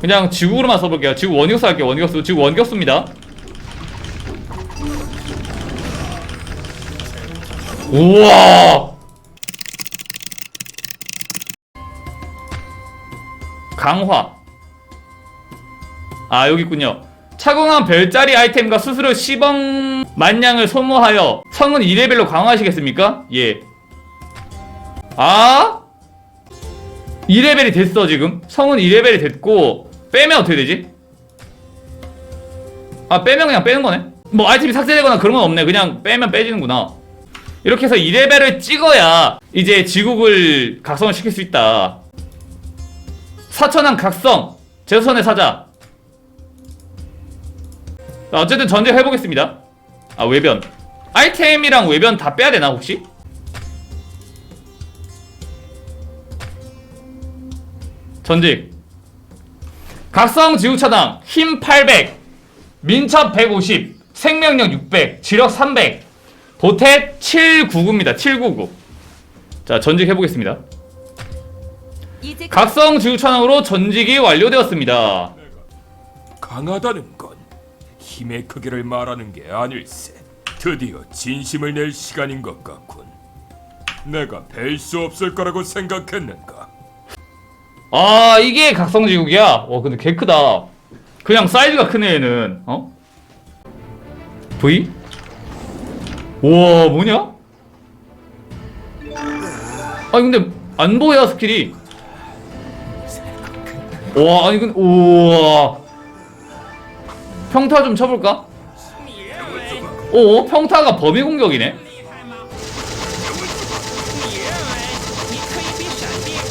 그냥 지구로만 써볼게요. 지구 원격수 할게요. 원격수. 지구 원격수입니다. 우와! 강화. 아 여기 있군요. 차공한 별자리 아이템과 수수료 10억 만냥을 소모하여 성은 2레벨로 강화하시겠습니까? 예. 아? 2레벨이 됐어 지금? 성은 2레벨이 됐고 빼면 어떻게 되지? 아 빼면 그냥 빼는 거네? 뭐 아이템이 삭제되거나 그런 건 없네. 그냥 빼면 빼지는구나. 이렇게 해서 2레벨을 찍어야 이제 지국을 각성을 시킬 수 있다. 사천왕 각성. 제선의 사자. 자, 어쨌든 전쟁 해보겠습니다. 아 외변. 아이템이랑 외변 다 빼야 되나 혹시? 전직 각성 지구차당 힘 800 민첩 150 생명력 600 지력 300 도태 799입니다 799 자 전직 해보겠습니다 각성 지구차당으로 전직이 완료되었습니다 강하다는 건 힘의 크기를 말하는 게 아닐세. 드디어 진심을 낼 시간인 것 같군. 내가 뵐 수 없을 거라고 생각했는가? 아 이게 각성지국이야? 와 근데 개 크다 그냥 사이즈가 크네 얘는 어? V? 우와 뭐냐? 아니 근데 안 보여 스킬이 와 아니 근데 우와 평타 좀 쳐볼까? 오 평타가 범위 공격이네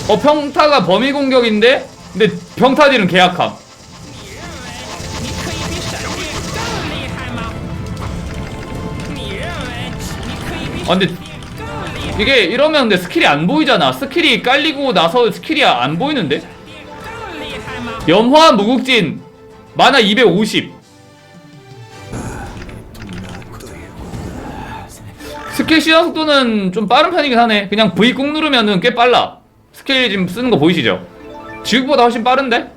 어 평타가 범위 공격인데 근데 평타 딜은 계약함. 아 근데 이게 이러면 근데 스킬이 안 보이잖아. 스킬이 깔리고 나서 스킬이 안 보이는데? 염화 무국진 만화 250 스킬 시작 속도는 좀 빠른 편이긴 하네. 그냥 V 꾹 누르면은 꽤 빨라 스킬 지금 쓰는 거 보이시죠? 지국보다 훨씬 빠른데?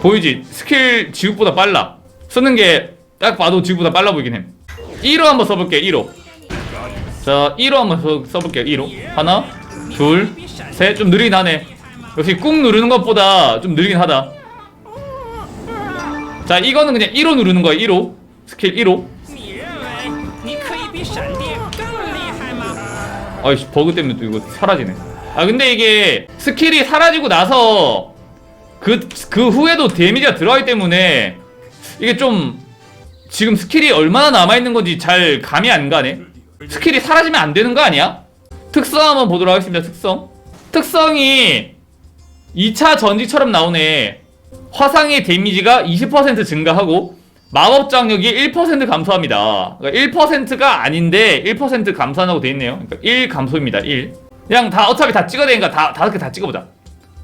보이지? 스킬 지국보다 빨라. 쓰는 게 딱 봐도 지국보다 빨라 보이긴 해. 1호 한번 써볼게요 1호. 자 1호 한번 써, 써볼게요 1호. 하나 둘셋. 좀 느리긴 하네. 역시 꾹 누르는 것보다 좀 느리긴 하다. 자 이거는 그냥 1호 누르는 거예요 1호. 스킬 1호 아이씨 버그 때문에 또 이거 사라지네. 아 근데 이게 스킬이 사라지고 나서 그, 그 후에도 데미지가 들어가기 때문에 이게 좀 지금 스킬이 얼마나 남아있는 건지 잘 감이 안 가네. 스킬이 사라지면 안 되는 거 아니야? 특성 한번 보도록 하겠습니다 특성. 특성이 2차 전지처럼 나오네. 화상의 데미지가 20% 증가하고 마법 장력이 1% 감소합니다. 그러니까 1%가 아닌데 1% 감소한다고 돼 있네요. 그러니까 1 감소입니다. 1. 그냥 다 어차피 다 찍어야 되니까 다 다섯 개 다 찍어보자.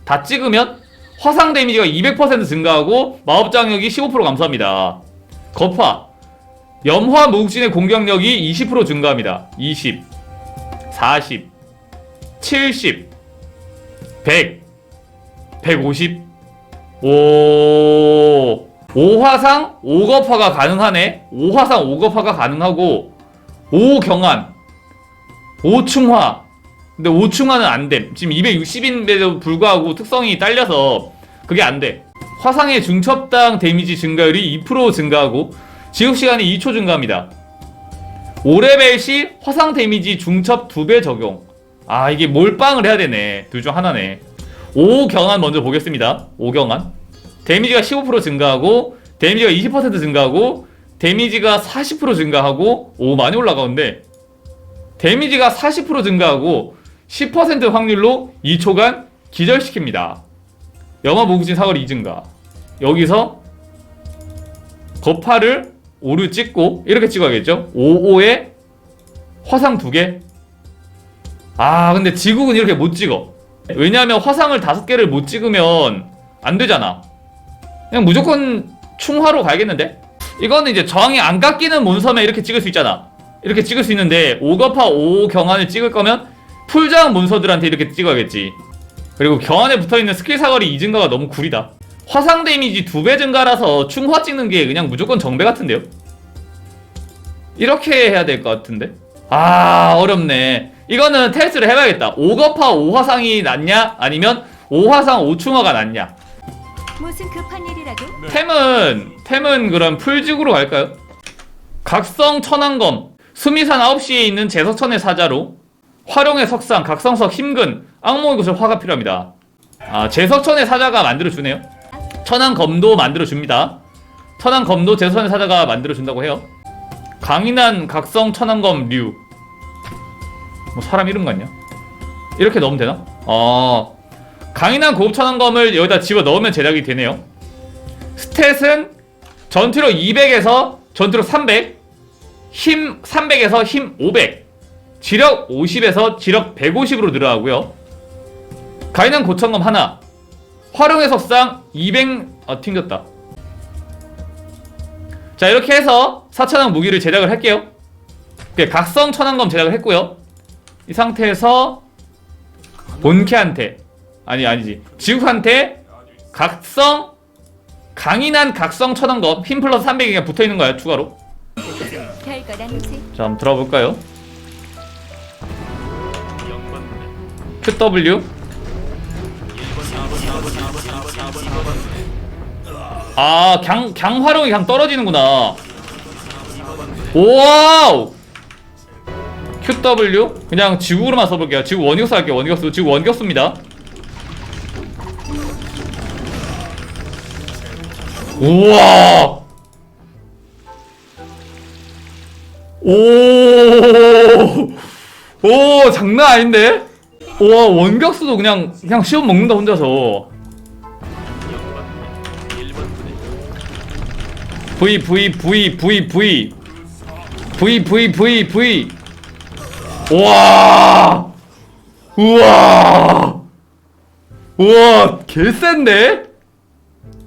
다 찍으면 화상 데미지가 200% 증가하고 마법 장력이 15% 감소합니다. 거파 염화 무국진의 공격력이 20% 증가합니다. 20, 40, 70, 100, 150. 오. 5화상 5겁화가 가능하네. 5화상 5겁화가 가능하고 5경한 5충화. 근데 5충화는 안 됨. 지금 260인데도 불구하고 특성이 딸려서 그게 안 돼. 화상의 중첩당 데미지 증가율이 2% 증가하고 지속 시간이 2초 증가합니다. 5레벨 시 화상 데미지 중첩 2배 적용. 아, 이게 몰빵을 해야 되네. 둘 중 하나네. 5경한 먼저 보겠습니다. 5경한. 데미지가 15% 증가하고 데미지가 20% 증가하고 데미지가 40% 증가하고 오 많이 올라가는데 데미지가 40% 증가하고 10% 확률로 2초간 기절시킵니다. 영화 무국진 사거리 2증가 여기서 거파를 5를 찍고 이렇게 찍어야겠죠? 55에 화상 2개 아 근데 지국은 이렇게 못 찍어 왜냐하면 화상을 5개를 못 찍으면 안 되잖아 그냥 무조건 충화로 가야겠는데? 이거는 이제 저항이 안 깎이는 몬섬에 이렇게 찍을 수 있잖아. 이렇게 찍을 수 있는데 5거파 5 경환을 찍을 거면 풀저항 몬서들한테 이렇게 찍어야겠지. 그리고 경안에 붙어있는 스킬 사거리 2증가가 너무 구리다 화상 데미지 2배 증가라서 충화 찍는 게 그냥 무조건 정배 같은데요? 이렇게 해야 될 것 같은데 아 어렵네 이거는 테스트를 해봐야겠다 5거파 5화상이 낫냐 아니면 5화상 5충화가 낫냐 무슨 급한 일이라도 템은 템은 그럼 풀직으로 갈까요? 각성 천왕검 수미산 9시에 있는 제석천의 사자로 활용의 석상 각성석 힘근 악몽의 구슬 화가 필요합니다 아 제석천의 사자가 만들어주네요 천왕검도 만들어줍니다 천왕검도 제석천의 사자가 만들어준다고 해요 강인한 각성 천왕검 류. 뭐 사람 이름 같냐? 이렇게 넣으면 되나? 어. 강인한 고급 천왕검을 여기다 집어 넣으면 제작이 되네요. 스탯은 전투력 200에서 전투력 300, 힘 300에서 힘 500, 지력 50에서 지력 150으로 늘어나고요. 강인한 고천검 하나, 활용의 석상 200, 아 튕겼다. 자 이렇게 해서 4천왕 무기를 제작을 할게요 그 각성 천왕검 제작을 했고요 이 상태에서 본캐한테 아니 아니지 지국한테 각성 강인한 각성 천왕검 힘 플러스 300이 붙어있는 거야 추가로. 자 한번 들어볼까요 QW 아, 강, 강 활용이 그냥 떨어지는구나. 와우! QW? 그냥 지국으로만 써볼게요. 지국 원격수 할게요. 원격수. 지국 원격수입니다. 우와! 오! 오, 장난 아닌데? 와, 원격수도 그냥, 그냥 시험 먹는다, 혼자서. V V V V V V V V V 와 우와 우와 개센데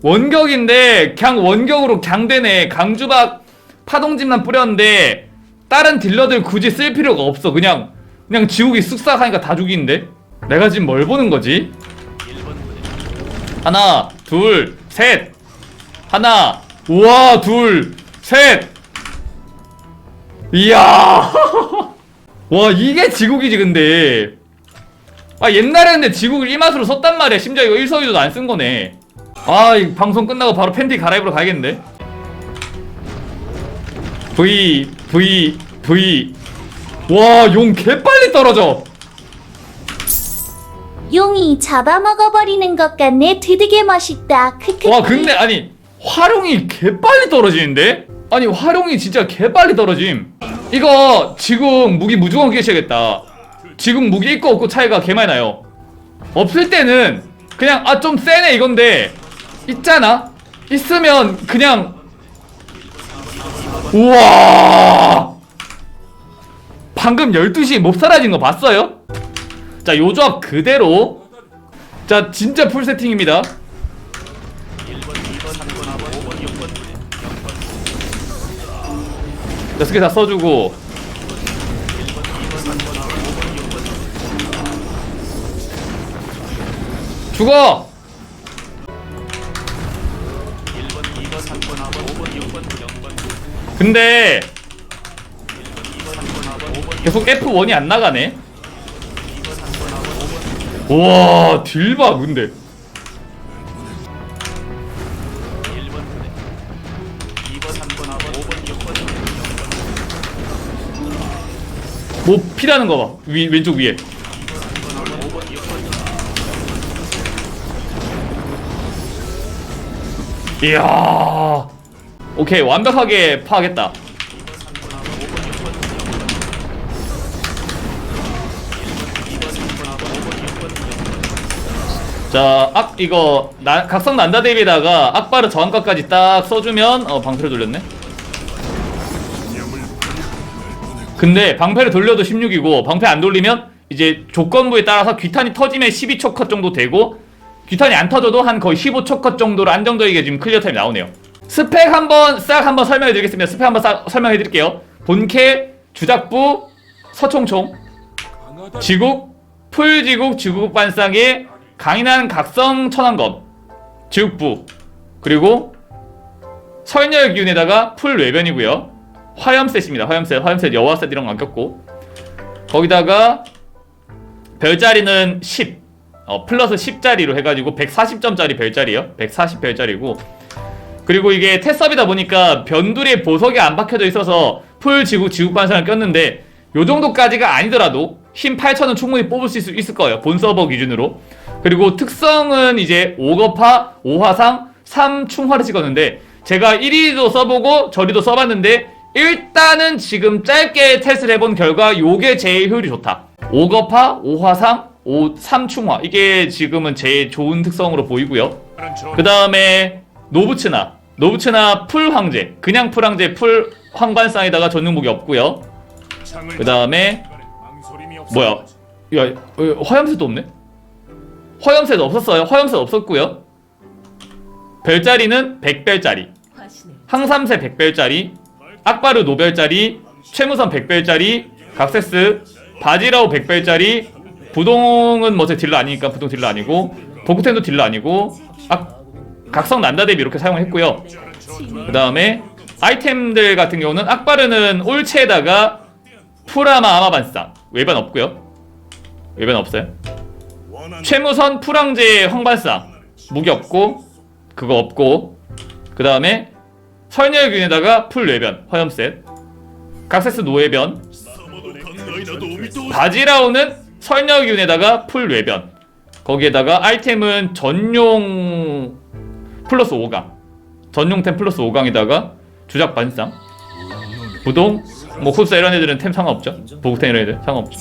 원격인데 그냥 원격으로 강되네. 강주박 파동집만 뿌렸는데 다른 딜러들 굳이 쓸 필요가 없어. 그냥 그냥 지옥이 쓱싹 하니까 다 죽이는데? 내가 지금 뭘 보는 거지? 하나 둘셋. 하나 우와 둘셋. 이야. 와 이게 지국이지 근데. 아 옛날에 근데 지국을 이 맛으로 썼단 말이야. 심지어 이거 일서유도 안 쓴 거네 아 이 방송 끝나고 바로 팬티 갈아입으러 가야겠는데 V V V 와 용 개빨리 떨어져 용이 잡아먹어버리는 것 같네. 되게 멋있다. 크크. 와 근데 아니 활용이 개빨리 떨어지는데? 아니 활용이 진짜 개빨리 떨어짐 이거 지금 무기 무조건 끼셔야겠다 지금 무기 있고 없고 차이가 개 많이 나요 없을 때는 그냥 아 좀 세네 이건데 있잖아. 있으면 그냥. 우와! 방금 12시 몹 사라진 거 봤어요? 자 요 조합 그대로. 자 진짜 풀 세팅입니다. 자, 스킬 다 써주고. 죽어! 근데 계속 F1이 안 나가네 우와 딜봐 근데 뭐 피라는 거 봐. 위, 왼쪽 위에. 이야. 오케이, 완벽하게 파악했다. 자, 악, 이거, 나, 각성 난다 대비에다가 악바르 저항가까지 딱 써주면, 어, 방패를 돌렸네. 근데 방패를 돌려도 16이고 방패 안 돌리면 이제 조건부에 따라서 귀탄이 터지면 12초 컷 정도 되고 귀탄이 안 터져도 한 거의 15초 컷 정도로 안정적이게 지금 클리어 타임이 나오네요. 스펙 한번 싹 한번 설명해 드리겠습니다. 스펙 한번 싹 설명해 드릴게요. 본캐, 주작부, 서총총, 지국, 풀지국, 지국 반상의 강인한 각성 천왕검 지옥부 그리고 설녀의 기운에다가 풀 외변이고요 화염셋입니다 화염셋 화염셋 여화셋 이런 거 안 꼈고 거기다가 별자리는 10 어, 플러스 10짜리로 해가지고 140점짜리 별자리요 140별자리고 그리고 이게 테스업이다 보니까 변두리에 보석이 안 박혀져 있어서 풀 지구 지구 반상을 꼈는데 요 정도까지가 아니더라도 힘 8천은 충분히 뽑을 수 있, 있을 거예요 본 서버 기준으로. 그리고 특성은 이제 5거파 5화상 3충화를 찍었는데 제가 1위도 써보고 저리도 써봤는데 일단은 지금 짧게 테스트를 해본 결과 요게 제일 효율이 좋다. 5거파 5화상 5, 3충화. 이게 지금은 제일 좋은 특성으로 보이고요. 그 다음에 노부츠나 노부츠나 풀 황제 그냥 풀 황제 풀 황관상에다가 전용목이 없고요. 그 다음에 뭐야? 야 어, 화염새도 없네? 화염새도 없었어요? 화염새 없었고요. 별자리는 100별짜리. 항삼새 100별짜리 악바르 노별짜리 최무선 100별짜리 각세스 바지라우 100별짜리 부동은 뭐제 딜러 아니니까 부동 딜러 아니고 보쿠텐도 딜러 아니고 악, 각성 난다 대비 이렇게 사용했고요. 그 다음에 아이템들 같은 경우는 악바르는 올체에다가 프라마 아마반상 외반 없고요. 외반 없어요. 최무선 풀황제 황반상 무기 없고 그거 없고. 그 다음에 설녀균에다가 풀 외변 화염셋. 각세스 노외변 바지라우는 설녀균에다가 풀 외변 거기에다가 아이템은 전용 플러스 5강. 전용템 플러스 5강에다가 주작 반상 부동 뭐 흡사 이런 애들은 템 상관없죠? 보급템 이런 애들 상관없죠.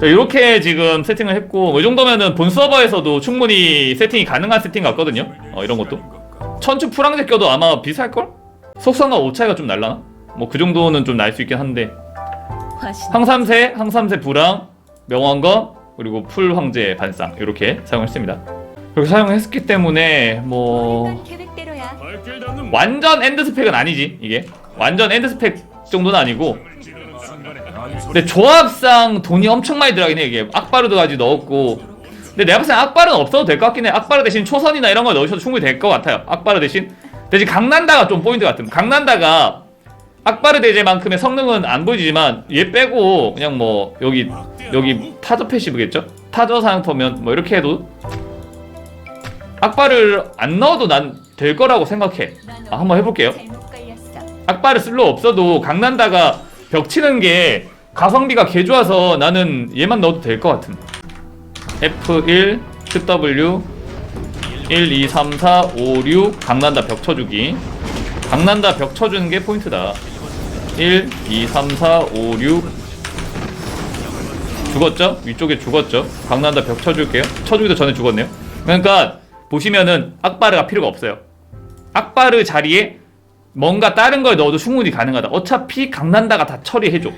자, 이렇게 지금 세팅을 했고 이 정도면은 본 서버에서도 충분히 세팅이 가능한 세팅 같거든요? 어, 이런 것도. 천추 풀황제 껴도 아마 비쌀걸? 속성과 오차이가 좀 날라나? 뭐 그 정도는 좀 날 수 있긴 한데. 항삼세, 항삼세 불황, 명왕검 그리고 풀 황제 반상 이렇게 사용했습니다 그렇게 사용했기 때문에 뭐 계획대로야. 완전 엔드 스펙은 아니지 이게. 완전 엔드 스펙 정도는 아니고. 근데 조합상 돈이 엄청 많이 들어가긴 해 이게. 악바르드까지 넣었고. 근데 내가 봤을 때 악바르는 없어도 될 것 같긴 해. 악바르 대신 초선이나 이런 걸 넣으셔도 충분히 될 것 같아요 악바르 대신. 대신 강난다가 좀 포인트 같은 강난다가 악바르 대제만큼의 성능은 안 보이지만 얘 빼고 그냥 뭐 여기 여기 타저 패시브겠죠? 타저 상터면 뭐 이렇게 해도 악바를 안 넣어도 난 될 거라고 생각해 아, 한번 해볼게요. 악바를 쓸로 없어도 강난다가 벽 치는 게 가성비가 개 좋아서 나는 얘만 넣어도 될 것 같은. F1, QW, 1, 2, 3, 4, 5, 6 강난다 벽 쳐주기. 강난다 벽 쳐주는 게 포인트다. 1, 2, 3, 4, 5, 6 죽었죠? 위쪽에 죽었죠? 강난다 벽 쳐줄게요. 쳐주기도 전에 죽었네요. 그러니까 보시면은 악바르가 필요가 없어요. 악바르 자리에 뭔가 다른 걸 넣어도 충분히 가능하다. 어차피 강난다가 다 처리해줘.